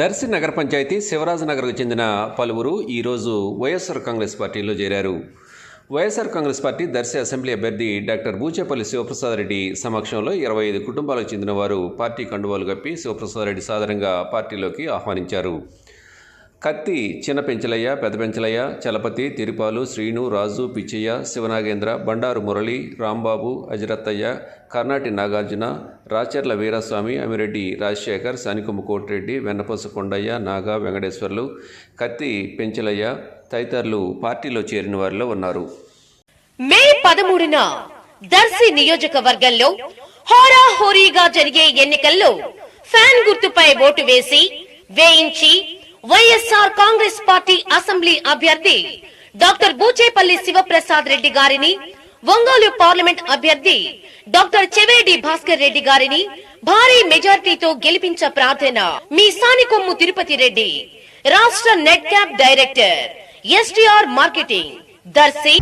దర్శి నగర పంచాయతీ శివరాజనగర్కు చెందిన పలువురు ఈరోజు వైఎస్ఆర్ కాంగ్రెస్ పార్టీలో చేరారు. వైఎస్ఆర్ కాంగ్రెస్ పార్టీ దర్శి అసెంబ్లీ అభ్యర్థి డాక్టర్ బూచేపల్లి శివప్రసాద్ రెడ్డి సమక్షంలో ఇరవై ఐదు కుటుంబాలకు చెందిన వారు పార్టీ కండువాలు కప్పి శివప్రసాద్ రెడ్డి సాధారణంగా పార్టీలోకి ఆహ్వానించారు. కత్తి చిన్న పెంచలయ్య పెద్ద పెంచలయ్య చలపతి తిరుపాలు శ్రీను రాజు పిచ్చయ్య శివనాగేంద్ర బండారు మురళి రాంబాబు అజరత్తయ్య కర్ణాటి నాగార్జున రాచర్ల వీరస్వామి అమిరెడ్డి రాజశేఖర్ సనికొమ్మ కోటిరెడ్డి వెన్నపసు కొండయ్య నాగా వెంకటేశ్వర్లు కత్తి పెంచలయ్య తదితరులు పార్టీలో చేరిన వారిలో ఉన్నారు. మే పదమూడున దర్శి నియోజకవర్గంలో హోరాహోరీగా జరిగే ఎన్నికల్లో ఫ్యాన్ గుర్తుపై ఓటు వేసి వేయించి వైఎస్ఆర్ కాంగ్రెస్ పార్టీ అసెంబ్లీ అభ్యర్థి డాక్టర్ బూచేపల్లి శివప్రసాద్ రెడ్డి గారిని ఒంగోలు పార్లమెంట్ అభ్యర్థి డాక్టర్ చెవేడి భాస్కర్ రెడ్డి గారిని భారీ మెజార్టీతో గెలిపించ ప్రార్థన. మీ సానికొమ్ము తిరుపతి రెడ్డి రాష్ట్ర net cap director STR marketing Darsi